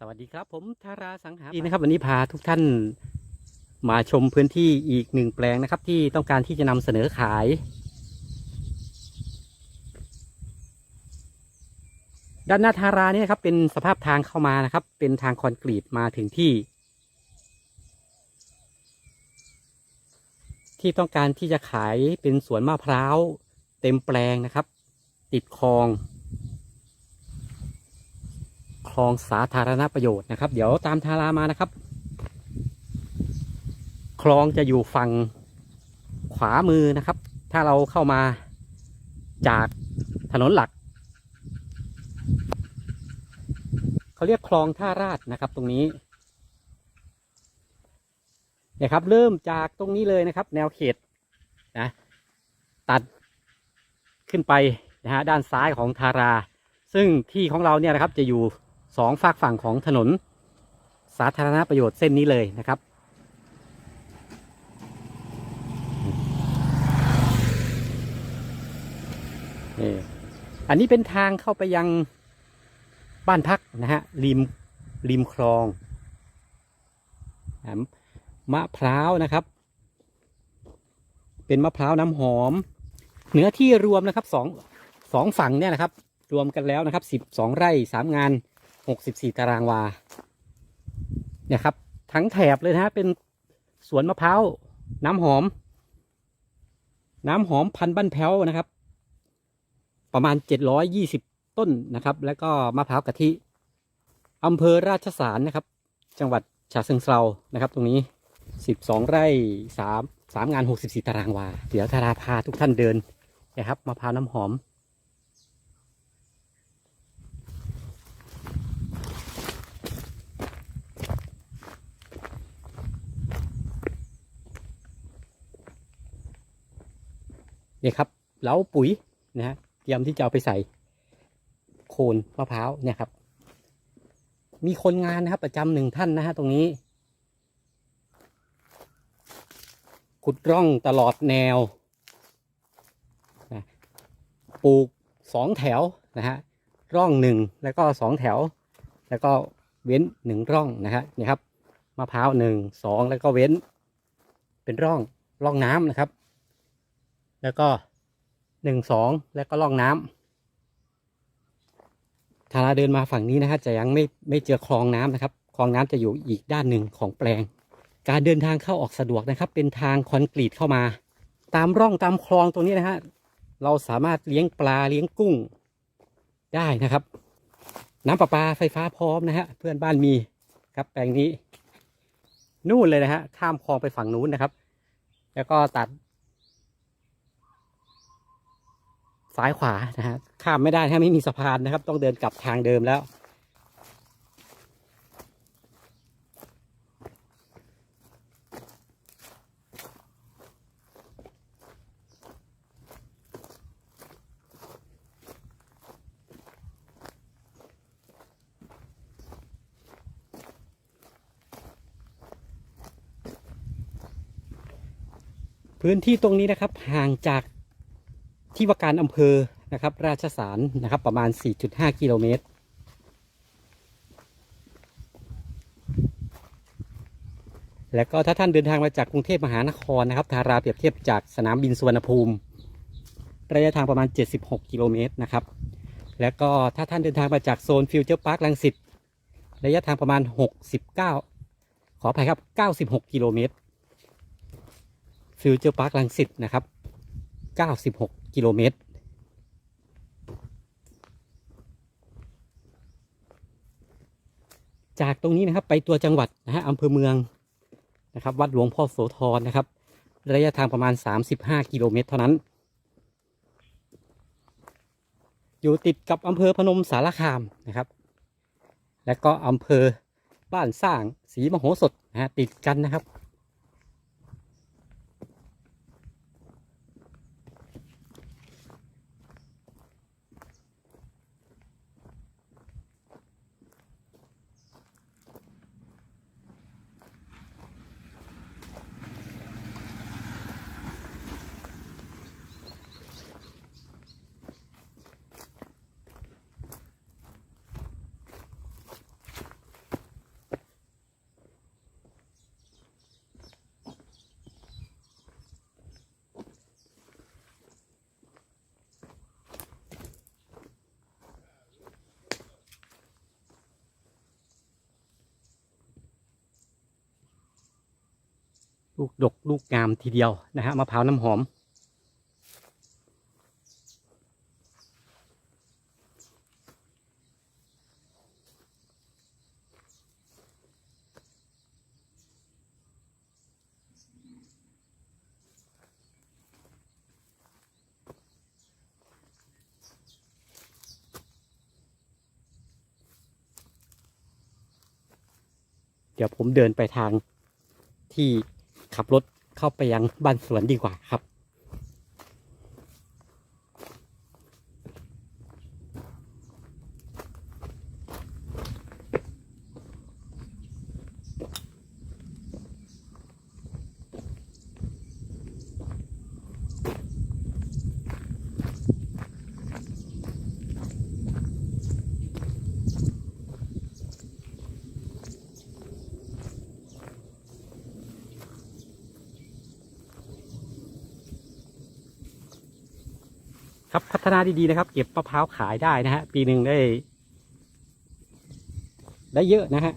สวัสดีครับผมธาราสังหาดีนะครับ วันนี้พาทุกท่านมาชมพื้นที่อีกหนึ่งแปลงนะครับ ที่ต้องการที่จะนำเสนอขาย ด้านหน้าทาราเนี่ยนะครับ เป็นสภาพทางเข้ามานะครับ เป็นทางคอนกรีตมาถึงที่ ที่ต้องการที่จะขายเป็นสวนมะพร้าวเต็มแปลงนะครับ ติดคลอง คลองสาธารณประโยชน์นะครับ เดี๋ยวตามทารามานะครับ คลองจะอยู่ฝั่งขวามือนะครับ ถ้าเราเข้ามาจากถนนหลัก เขาเรียกคลองท่าราชนะครับตรงนี้เนี่ยครับ เริ่มจากตรงนี้เลยนะครับ แนวเขตนะตัดขึ้นไปนะฮะด้านซ้ายของทารา ซึ่งที่ของเราเนี่ยนะครับจะอยู่ สองฝากฝั่งของถนนสาธารณประโยชน์เส้นนี้เลยนะครับ อันนี้เป็นทางเข้าไปยังบ้านพักนะฮะริมริมคลองมะพร้าวนะครับ เป็นมะพร้าวน้ำหอม เนื้อที่รวมนะครับสองสองฝั่งเนี่ยนะครับ รวมกันแล้วนะครับสิบสองไร่สามงาน หกสิบสี่ตารางวา เนี่ยครับ ทั้งแถบเลยนะฮะ เป็นสวนมะพร้าวน้ำหอม น้ำหอมพันบ้านแพ้วนะครับ ประมาณเจ็ดร้อยยี่สิบต้นนะครับ แล้วก็มะพร้าวกะทิอำเภอราชสารนะครับ จังหวัดฉะเชิงเทรานะครับ ตรงนี้สิบสองไร่สามสามงานหกสิบสี่ตารางวา เดี๋ยวธาราพาทุกท่านเดินนะครับมะพร้าวน้ำหอม เนี่ยครับเล้าปุ๋ยนะฮะเตรียมที่จะเอาไปใส่โคนมะพร้าวเนี่ยครับ มีคนงานนะครับ ประจำหนึ่งท่านนะฮะตรงนี้ ขุดร่องตลอดแนวนะปลูกสองแถวนะฮะร่องหนึ่งแล้วก็สองแถว แล้วก็เว้นหนึ่งร่องนะฮะนี่ครับมะพร้าวหนึ่งสองแล้วก็เว้น เป็นร่องร่องน้ำนะครับ แล้วก็หนึ่งสองแล้วก็ล่องน้ำถ้าเราเดินมาฝั่งนี้นะฮะจะยังไม่ไม่เจอคลองน้ำนะครับ คลองน้ำจะอยู่อีกด้านหนึ่งของแปลง การเดินทางเข้าออกสะดวกนะครับ เป็นทางคอนกรีตเข้ามา ตามร่องตามคลองตรงนี้นะฮะเราสามารถเลี้ยงปลาเลี้ยงกุ้งได้นะครับ น้ำประปาไฟฟ้าพร้อมนะฮะเพื่อนบ้านมีครับแปลงนี้ นู่นเลยนะฮะข้ามคลองไปฝั่งนู้นนะครับ แล้วก็ตัด ซ้ายขวานะฮะข้ามไม่ได้ถ้าไม่มีสะพานนะครับ ต้องเดินกลับทางเดิมแล้ว พื้นที่ตรงนี้นะครับห่างจาก ที่ว่าการอำเภอนะครับ ราชสารนะครับ ประมาณ 4.5 กิโลเมตร แล้วก็ถ้าท่านเดินทางมาจากกรุงเทพมหานครนะครับทาราเปรียบเทียบจากสนามบินสุวรรณภูมิ ระยะทางประมาณ 76 กิโลเมตรนะครับ แล้วก็ถ้าท่านเดินทางมาจากโซนฟิวเจอร์พาร์คลังสิตระยะทางประมาณ 69 ขออภัยครับ 96 กิโลเมตรฟิวเจอร์พาร์คลังสิตนะครับ 96 กิโลเมตร จากตรงนี้นะครับไปตัวจังหวัดนะฮะอำเภอเมืองนะครับ วัดหลวงพ่อโสธรนะครับ ระยะทางประมาณ 35 กิโลเมตรเท่านั้น อยู่ติดกับอำเภอพนมสารคามนะครับ และก็อำเภอบ้านสร้างศรีมโหสถนะฮะติดกันนะครับ ลูกดกลูกงามทีเดียวนะฮะมะพร้าวน้ำหอม เดี๋ยวผมเดินไปทางที่ ขับรถเข้าไปยังบ้านสวนดีกว่าครับ ครับพัฒนาดีๆนะครับ เก็บมะพร้าวขายได้นะฮะ ปีหนึ่งได้ ได้เยอะนะฮะ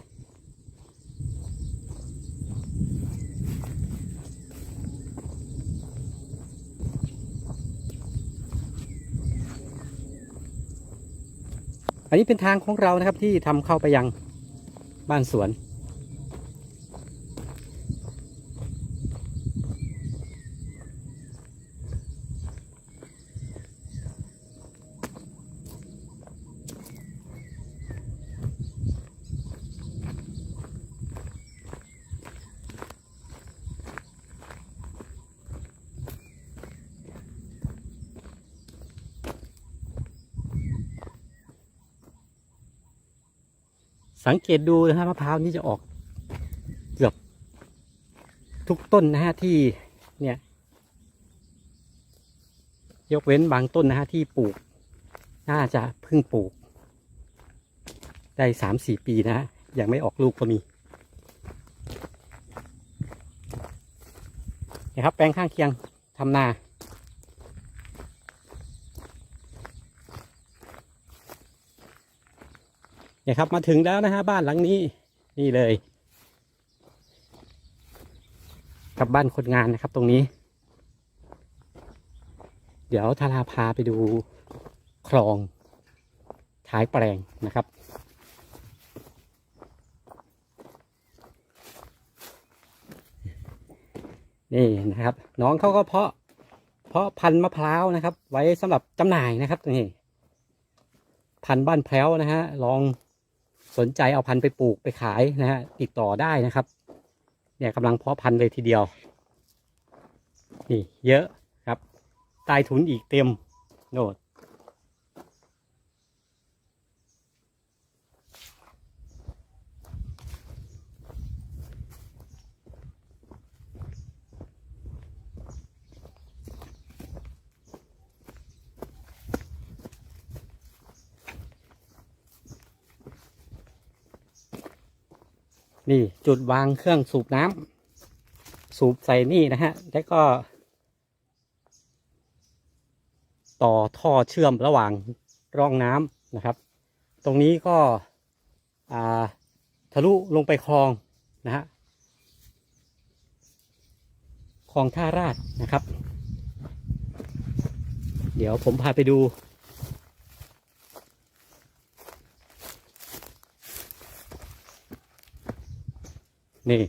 อันนี้เป็นทางของเรานะครับที่ทำเข้าไปยังบ้านสวน สังเกตดูนะฮะมะพร้าวนี่จะออกเกือบทุกต้นนะฮะที่เนี่ย ยกเว้นบางต้นนะฮะที่ปลูก น่าจะเพิ่งปลูก ได้สามสี่ปีนะฮะยังไม่ออกลูกก็มีนะครับแปลงข้างเคียงทำนา เนี่ยครับ มาถึงแล้วนะฮะบ้านหลังนี้ นี่เลย กับบ้านคนงานนะครับตรงนี้ เดี๋ยวทาราพาไปดูคลองท้ายแปลงนะครับนี่นะครับ น้องเขาก็เพาะ เพาะพันธุ์มะพร้าวนะครับ ไว้สำหรับจำหน่ายนะครับนี่พันธุ์บ้านแพร้วนะฮะลอง สนใจเอาพันธุ์ไปปลูกไปขายนะฮะติดต่อได้นะครับ เนี่ยกำลังเพาะพันธุ์เลยทีเดียว นี่เยอะครับใต้ถุนอีกเต็มโน่น นี่จุดวางเครื่องสูบน้ำสูบใส่นี่นะฮะ แล้วก็ ต่อท่อเชื่อมระหว่างร่องน้ำนะครับ ตรงนี้ก็ทะลุลงไปคลองนะฮะคลองท่าราชนะครับ เดี๋ยวผมพาไปดู นี่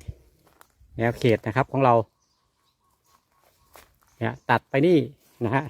แนวเขตนะครับของเรา เนี่ยตัดไปนี่นะฮะ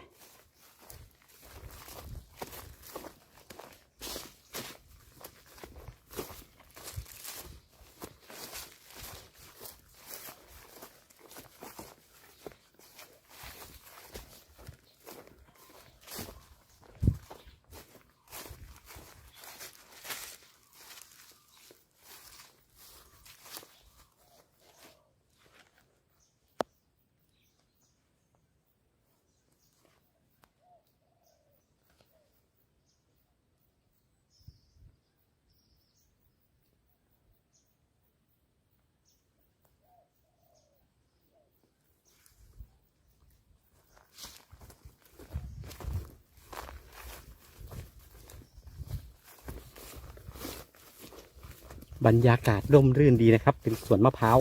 บรรยากาศร่มรื่นดีนะครับ เป็นสวนมะพร้าว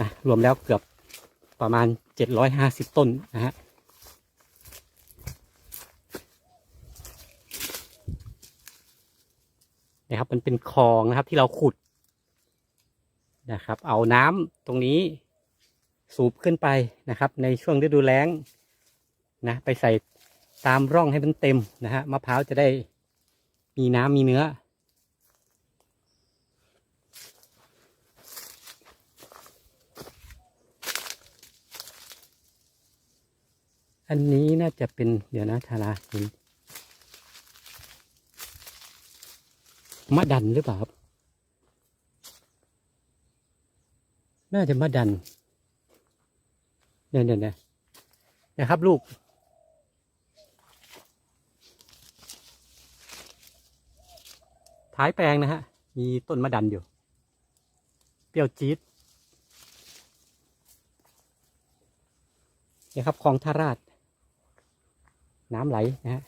นะรวมแล้วเกือบประมาณเจ็ดร้อยห้าสิบต้นนะฮะนะครับมันเป็นคลองนะครับที่เราขุดนะครับ เอาน้ำตรงนี้สูบขึ้นไปนะครับ ในช่วงฤดูแล้งนะไปใส่ตามร่องให้มันเต็มนะฮะมะพร้าวจะได้มีน้ำมีเนื้อ อันนี้น่าจะเป็นเดี๋ยวนะทาราเห็นมะดันหรือเปล่าครับ น่าจะมะดันเนี่ยเนี่ยเนี่ยนะครับลูก ท้ายแปลงนะฮะ มีต้นมะดันอยู่ เปรี้ยวจี๊ดนี่ยครับคลองทาราช น้ำไหลนะฮะ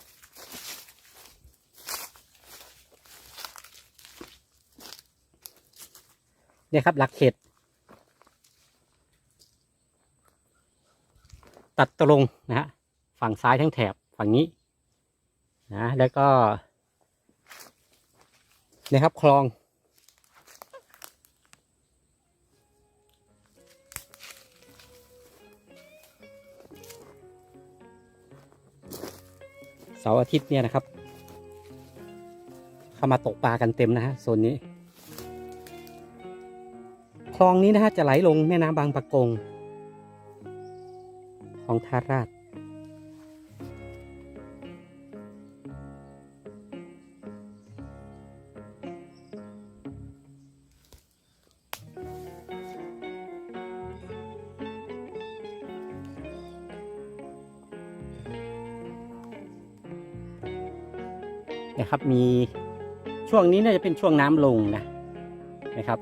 เนี่ยครับหลักเขต ตัดตรงนะฮะฝั่งซ้ายทั้งแถบฝั่งนี้นะแล้วก็เนี่ยครับคลอง เสาร์อาทิตย์เนี่ยนะครับ เข้ามาตกปลากันเต็มนะฮะโซนนี้คลองนี้นะฮะจะไหลลงแม่น้ำบางปะกงของท่าราช นะครับ มีช่วงนี้น่าจะเป็นช่วงน้ำลงนะนะครับ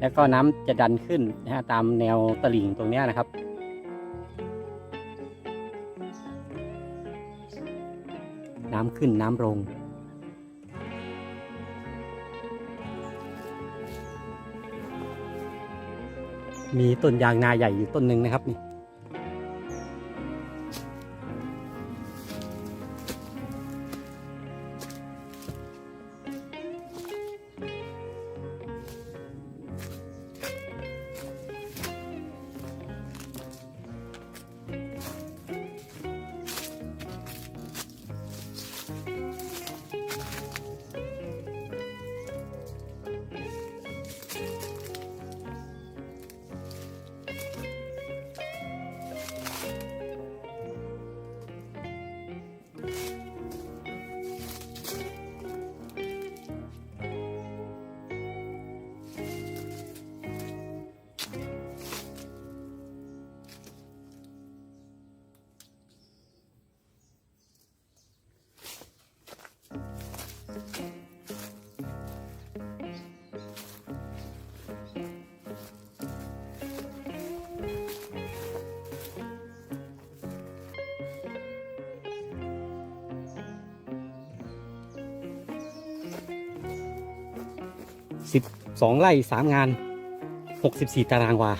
แล้วก็น้ำจะดันขึ้นนะฮะตามแนวตลิ่งตรงนี้นะครับน้ำขึ้นน้ำลง มีต้นยางนาใหญ่อยู่ต้นหนึ่งนะครับนี่ สิบสองไร่สามงานหกสิบสี่ตารางวา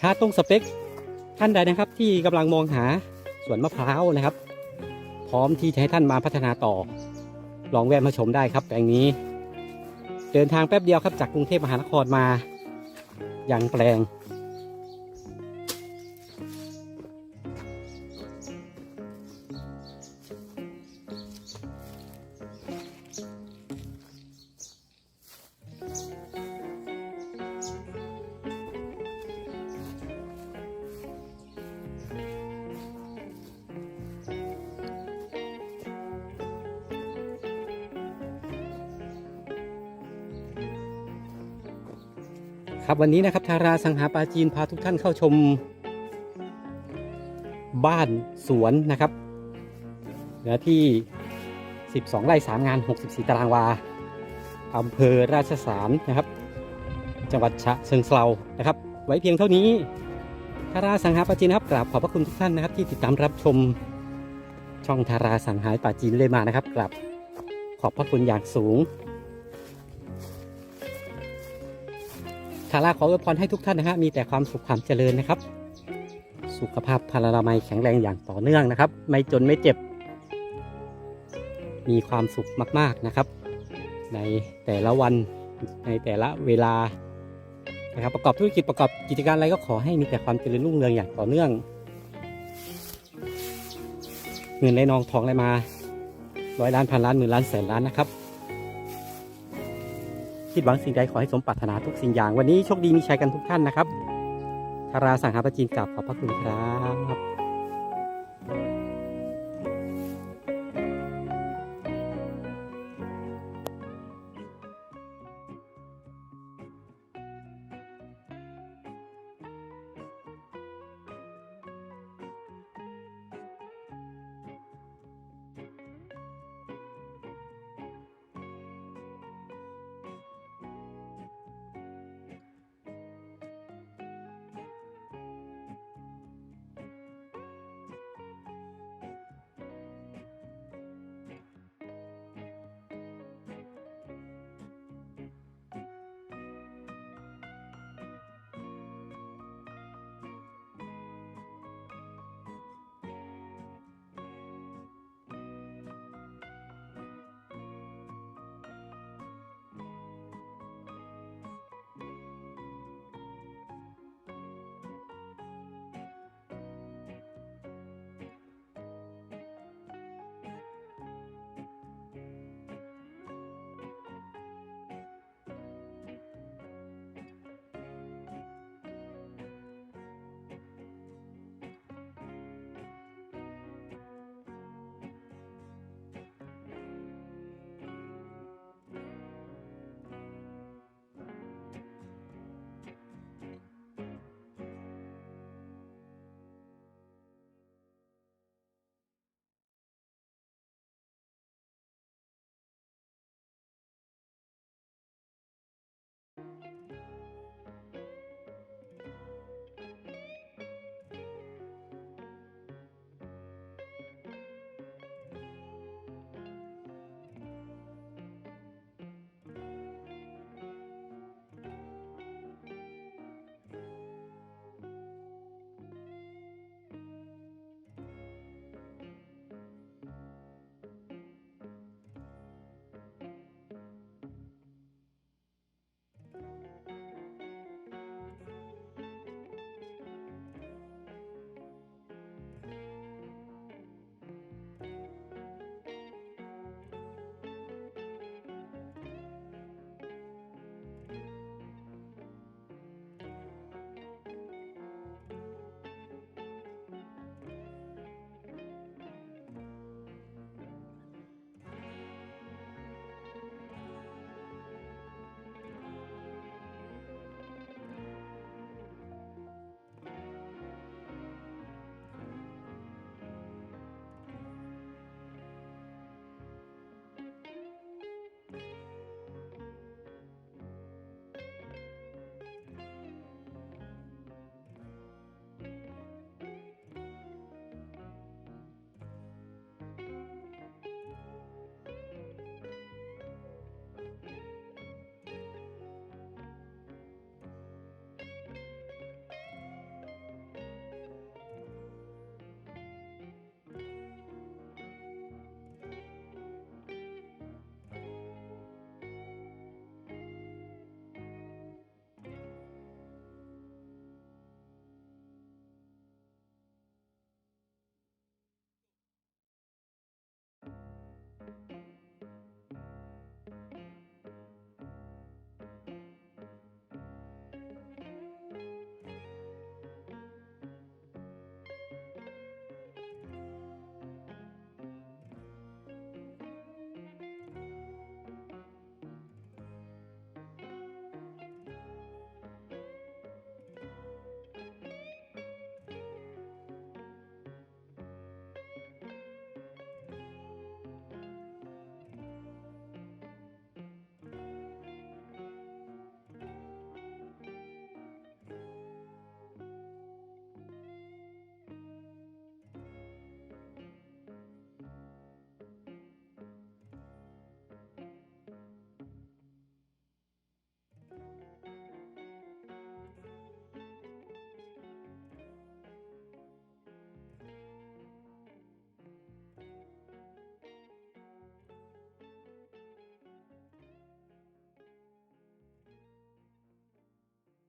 ถ้าตรงสเปคท่านใดนะครับที่กำลังมองหาสวนมะพร้าวนะครับ พร้อมที่จะให้ท่านมาพัฒนาต่อ ลองแวะมาชมได้ครับแปลงนี้ เดินทางแป๊บเดียวครับจากกรุงเทพมหานครมายังแปลง วันนี้นะครับทาราสังหาปาจีนพาทุกท่านเข้าชม บ้านสวนนะครับเนื้อที่ 12 ไร่ 3 งาน 64 ตารางวาอำเภอราชสารนะครับ จังหวัดฉะเชิงเทรานะครับ ไว้เพียงเท่านี้ทาราสังหาปาจีนนะครับกราบขอบพระคุณทุกท่านนะครับ ที่ติดตามรับชมช่องทาราสังหาปาจีนเลยมานะครับกราบขอบพระคุณอย่างสูง ทาราขออวยพรให้ทุกท่านนะฮะมีแต่ความสุขความเจริญนะครับ สุขภาพพลานามัยแข็งแรงอย่างต่อเนื่องนะครับ ไม่จนไม่เจ็บ มีความสุขมากๆนะครับ ในแต่ละวันในแต่ละเวลานะครับประกอบธุรกิจประกอบกิจการอะไรก็ขอให้มีแต่ความเจริญรุ่งเรืองอย่างต่อเนื่อง เงินไหลนองทองไหลมาร้อยล้านพันล้านหมื่นล้านแสนล้านนะครับ คิดหวังสิ่งใดขอให้สมปรารถนาทุกสิ่งอย่าง วันนี้โชคดีมีชัยกันทุกท่านนะครับทาราสังหาปจีนกับขอบพระคุณครับ